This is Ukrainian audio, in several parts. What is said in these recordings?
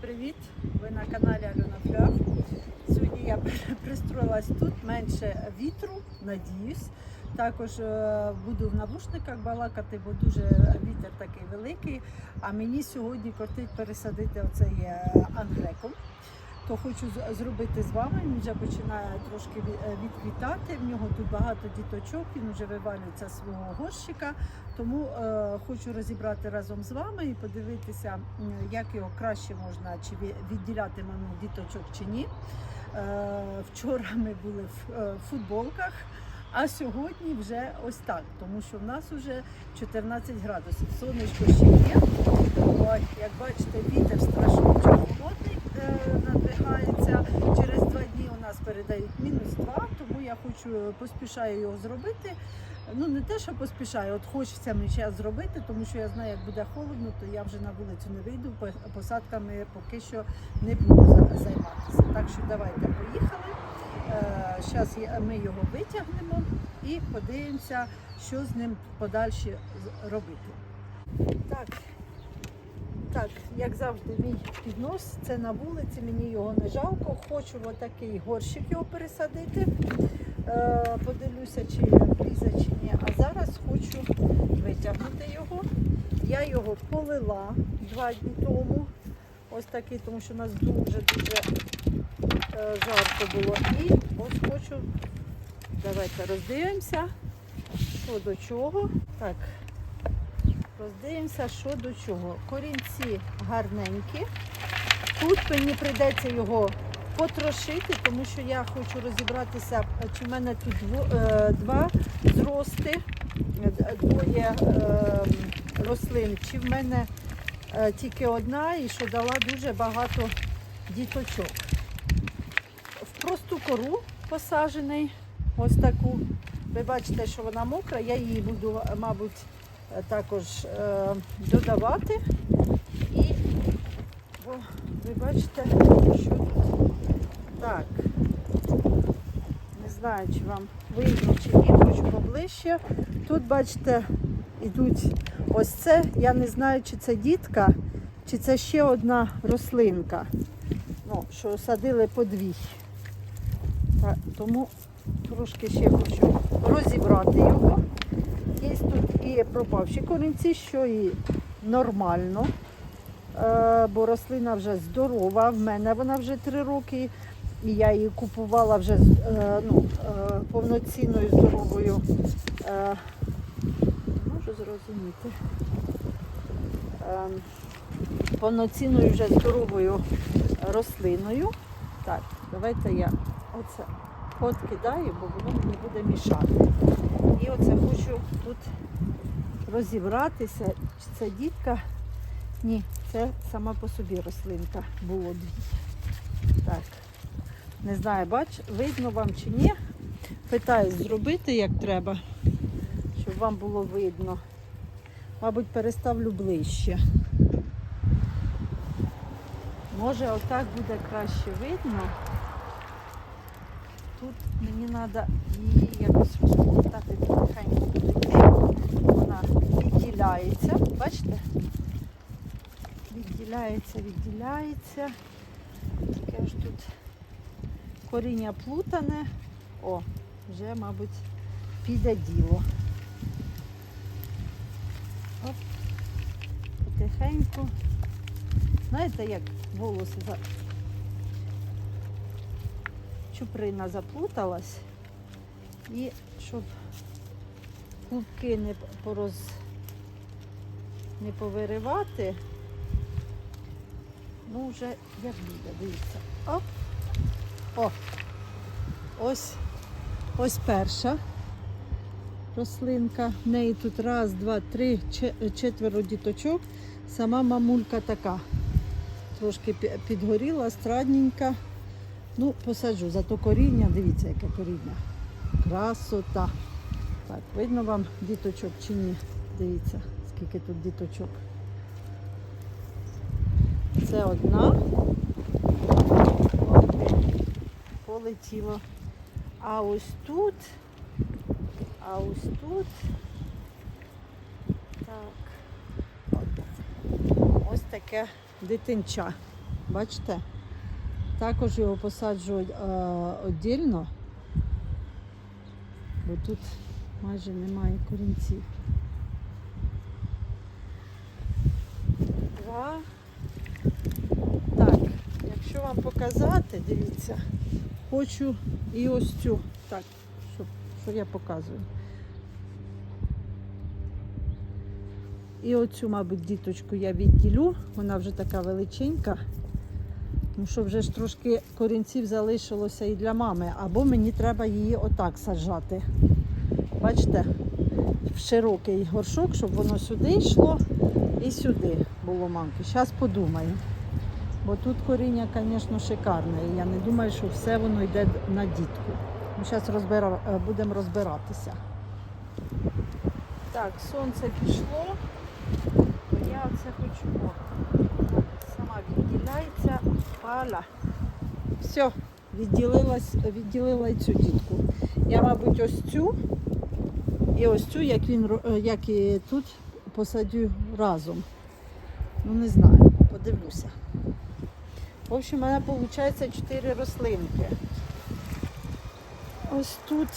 привіт! Ви на каналі Альона Фляг. Сьогодні я пристроїлась тут, менше вітру, надіюсь. Також е, буду в навушниках балакати, бо дуже вітер такий великий. А мені сьогодні кортить пересадити оцей е, ангреком. То хочу зробити з вами. Він вже починає трошки е, відквітати. В нього тут багато діточок, він вже вивалюється з свого горщика. Тому е, хочу розібрати разом з вами і подивитися, як його краще можна чи відділяти ману діточок чи ні. Е, вчора ми були в е, футболках, а сьогодні вже ось так, тому що в нас вже 14 градусів. Сонечко ще є. Ой, як бачите, вітер страшно холодний надвигається. Через два дні у нас передають мінус 2, тому я хочу поспішаю його зробити. Ну не те, що поспішаю, от хочеться мені час зробити, тому що я знаю, як буде холодно, то я вже на вулицю не вийду, посадками поки що не буду займатися. Так що давайте поїхали. Зараз ми його витягнемо і подивимося, що з ним подальше робити. Так, так, як завжди, мій піднос це на вулиці, мені його не жалко. Хочу отакий горщик його пересадити. Е, подивлюся, чи влізе, чи ні. А зараз хочу витягнути його. Я його полила два дні тому. Ось такий, тому що у нас дуже-дуже е, жарко було. І ось хочу. Давайте роздивимося, що до чого. Так, роздивимося, що до чого. Корінці гарненькі. Тут мені прийдеться його потрошити, тому що я хочу розібратися, чи в мене тут е, два зрости, двоє е, рослин, чи в мене е, тільки одна і що дала дуже багато діточок. В просту кору посаджений, ось таку. Ви бачите, що вона мокра, я її буду, мабуть, також е, додавати. І о, ви бачите, що тут так. Не знаю, чи вам видно чи ні, хочу поближче. Тут, бачите, ідуть ось це. Я не знаю, чи це дітка, чи це ще одна рослинка. Ну, що садили по дві. Тому трошки ще хочу розібрати його. Є тут і пропавші корінці, що і нормально. Е, бо рослина вже здорова. В мене вона вже три роки. І я її купувала вже е, ну, е, повноцінною здоровою. Можу зрозуміти. Повноцінною вже здоровою рослиною. Так, давайте я оце подкидаю, бо воно мені буде мішати. Оце хочу тут розібратися, це дітка. Ні, це сама по собі рослинка було дві. Так. Не знаю, бач, видно вам чи ні. Питаюсь зробити як треба, щоб вам було видно. Мабуть, переставлю ближче. Може, отак буде краще видно. Тут мені треба якось розповідати тихенько туди. Вона відділяється. Бачите? Відділяється, відділяється. Таке ж тут коріння плутане. О, вже, мабуть, піде діло. Оп, потихеньку. Знаєте, як волоси за... чуприна заплуталась. Щоб клубки не пороз... не повиривати, ну вже як буде, дивіться. Оп. О! Ось, ось перша рослинка. В неї тут раз, два, три, четверо діточок. Сама мамулька така. Трошки підгоріла, страдненька. Ну, посаджу, зато коріння, дивіться, яке коріння. Красота. Так, видно вам діточок чи ні? Дивіться, скільки тут діточок. Це одна. Полетіло. А ось тут. А ось тут. Так. Ось таке дитинча. Бачите? Також його посаджу е, віддільно, бо тут майже немає корінців. Два. Так, якщо вам показати, дивіться, хочу і ось цю. Так, що, що я показую. І оцю, мабуть, діточку я відділю. Вона вже така величенька. Ну, що вже ж трошки корінців залишилося і для мами. Або мені треба її отак саджати. Бачите, в широкий горшок, щоб воно сюди йшло і сюди було мамки. Зараз подумаю. Бо тут коріння, звісно, шикарне. Я не думаю, що все воно йде на дітку. Зараз розбира... е, будемо розбиратися. Так, сонце пішло. То я оце хочу. Сама. Паля. Все, відділила цю дітку. Я, мабуть, ось цю і ось цю, як він е, як і тут, посадю разом. Ну не знаю, подивлюся. В общем, у мене виходить 4 рослинки. Ось тут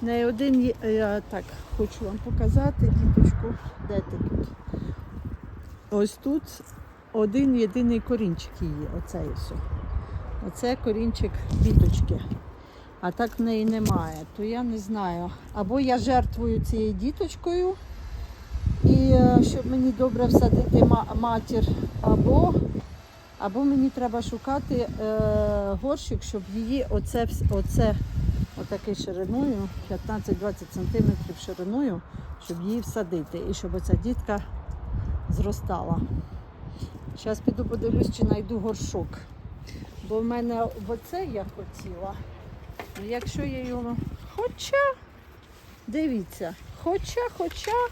не один я так хочу вам показати, діточку, де ти тут? Ось тут один єдиний корінчик її, оцей ось. Оце корінчик діточки. А так в неї немає, то я не знаю. Або я жертвую цією діточкою, і е, щоб мені добре всадити матір, або, або мені треба шукати е, горщик, щоб її оце, оце отакий шириною, 15-20 см шириною, щоб її всадити. І щоб оця дітка зростала. Зараз піду подивлюсь, чи знайду горшок. Бо в мене оце я хотіла. Ну, Якщо я його. Хоча, дивіться, хоча, хоча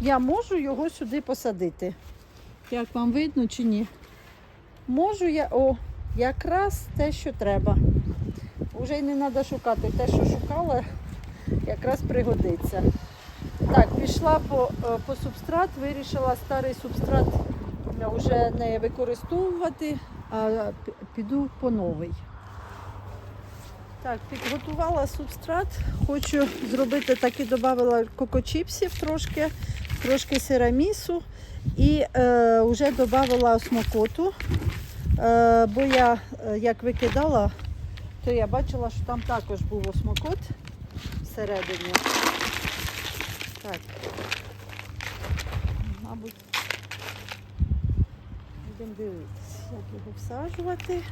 я можу його сюди посадити. Як вам видно чи ні? Можу я, о, якраз те, що треба. Уже й не треба шукати. Те, що шукала, якраз пригодиться. Так, пішла по, е, по субстрат, вирішила старий субстрат вже не використовувати, а піду по новий. Так, підготувала субстрат. Хочу зробити так і додала кокочіпсів трошки, трошки сирамісу і е, вже додала осмокоту. Е, бо я е, як викидала, то я бачила, що там також був осмокот всередині. Так. Мабуть, будемо дивитися, як його всаджувати.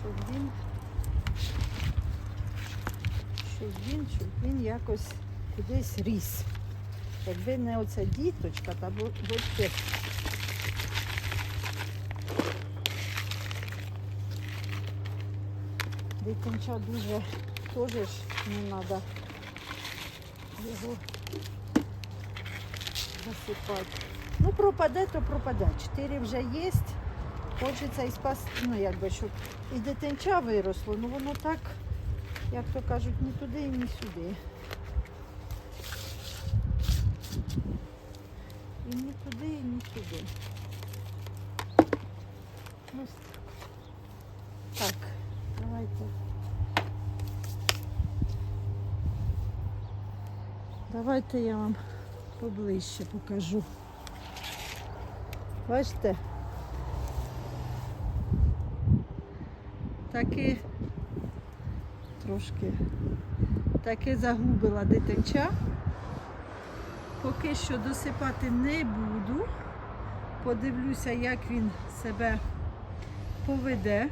Щоб він, щоб він, щоб він якось кудись ріс. Якби не оця діточка, та бу- будьте. Дитинча дуже теж не треба його засипати. Ну, пропаде, то пропаде. Чотири вже є. Хочеться і спасти, ну якби, щоб і дитинча виросло, ну воно так, як то кажуть, ні туди, ні сюди. І ні туди, і ні сюди. Ось так. Так, давайте. Давайте я вам поближче покажу. Бачите? Таки трошки таки загубила дитинча. Поки що досипати не буду. Подивлюся, як він себе поведе,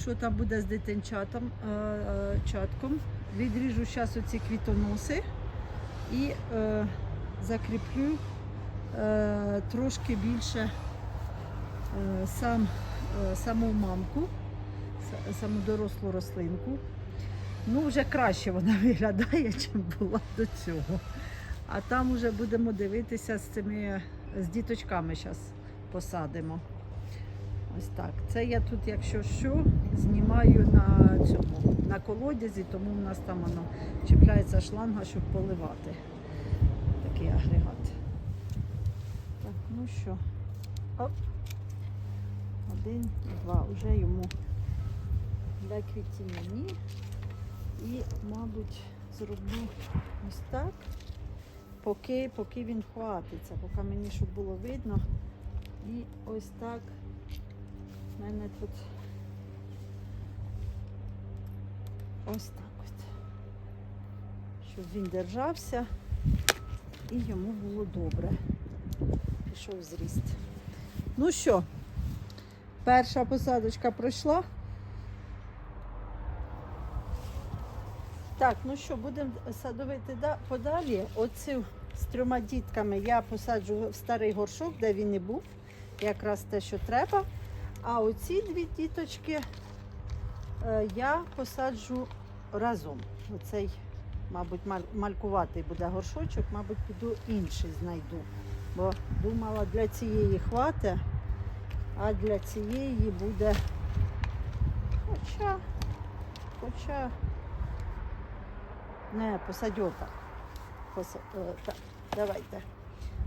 що там буде з дитинчатом, е, е, чатком. Відріжу зараз оці квітоноси і е, закріплю трошки більше е, сам, е, саму мамку, саму дорослу рослинку. Ну, вже краще вона виглядає, ніж була до цього. А там вже будемо дивитися з цими з діточками зараз посадимо. Ось так. Це я тут, якщо що, знімаю на цьому, на колодязі, тому в нас там воно чіпляється шланга, щоб поливати. Такий агрегат. Ну що, оп. Один, два. Уже йому для квітіння ні. І, мабуть, зроблю ось так, поки, поки він хватиться, поки мені щоб було видно. І ось так в мене тут ось так от. Щоб він держався і йому було добре. Пішов зріст. Ну що, перша посадочка пройшла. Так, ну що, будемо садовити подалі. Оцю з трьома дітками я посаджу в старий горшок, де він і був. Якраз те, що треба. А оці дві діточки е, я посаджу разом. Оцей, мабуть, малькуватий буде горшочок, мабуть, піду інший знайду. Бо думала, для цієї хвати, а для цієї буде. Хоча, хоча не посадьока. Поса... е, Так, давайте.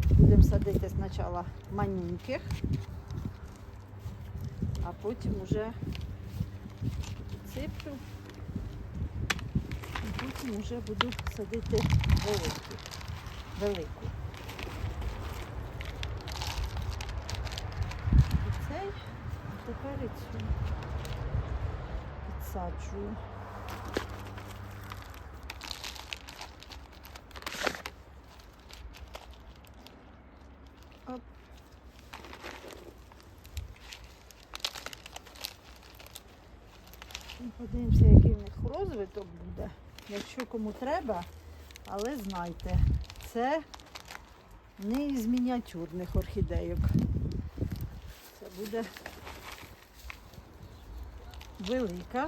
Будемо садити спочатку манюньких, а потім уже. І потім вже буду садити велику. велику. І цей, тепер цю підсаджую. Оп. Ну, Подивимося, який в них розвиток буде. Якщо кому треба, але знайте, це не із мініатюрних орхідейок. Це буде велика.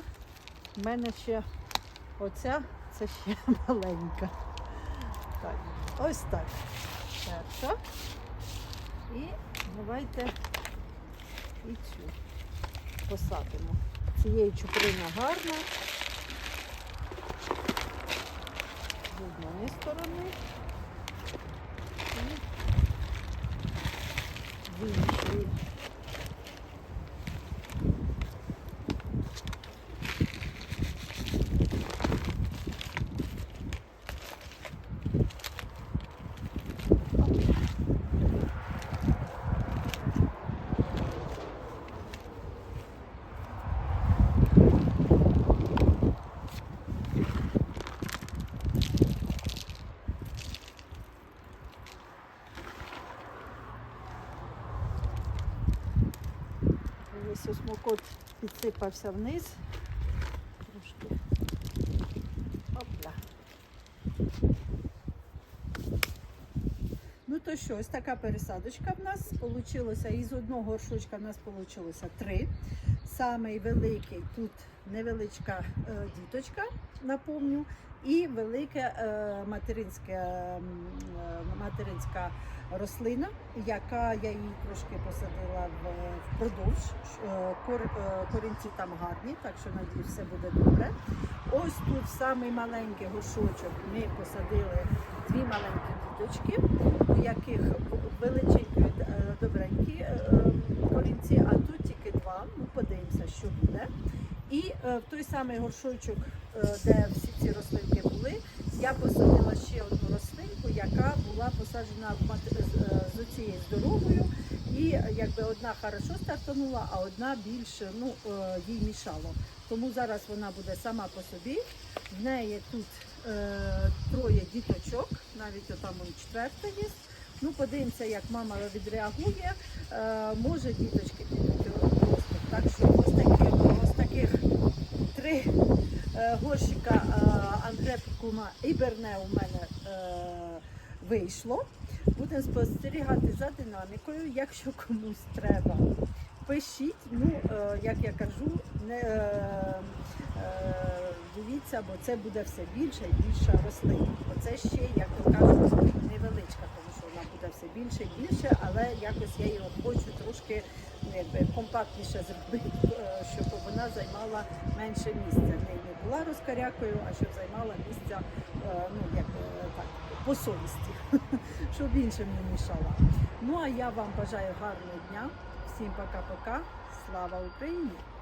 У мене ще оця, це ще маленька. Так, ось так. Перша. І давайте і цю посадимо. Цієї чуприна гарна. З одної сторони. І з іншої. Ось осмокот підсипався вниз. Трошки. Опля. Ну то що, ось така пересадочка в нас получилося. Із одного горшочка в нас вийшло три. Самий великий тут невеличка е, діточка, напомню, і велика е, материнська, м, е, материнська рослина, яка я її трошки посадила впродовж. Е, е, корінці там гарні, так що надіюсь, все буде добре. Ось тут самий маленький горшочок ми посадили дві маленькі діточки, у яких величенькі добренькі е, корінці, а тут тільки два. Ну, подивимося, що буде. І в той самий горшочок, де всі ці рослинки були, я посадила ще одну рослинку, яка була посаджена е, з оцією здоровою. І якби одна хорошо стартанула, а одна більше ну, е, їй мішало. Тому зараз вона буде сама по собі. В неї тут е, троє діточок, навіть отам четверта є. Ну, подивимося, як мама відреагує. Е, може діточки підуть. Так що ось таких, ось таких три горщика е, ангрепікума і берне у мене е, вийшло. Будемо спостерігати за динамікою. Якщо комусь треба, пишіть. Ну, е, як я кажу, не е, е, дивіться, бо це буде все більша і більша рослина. Оце ще, як то кажуть, невеличка, тому що вона буде все більше і більше, але якось я його хочу трошки ну, якби, компактніше зробити, е, щоб вона займала менше місця. Не була розкарякою, а щоб займала місця, е, ну, як, е, так, по совісті, щоб іншим не мішала. Ну а я вам бажаю гарного дня. Всім пока-пока. Слава Україні!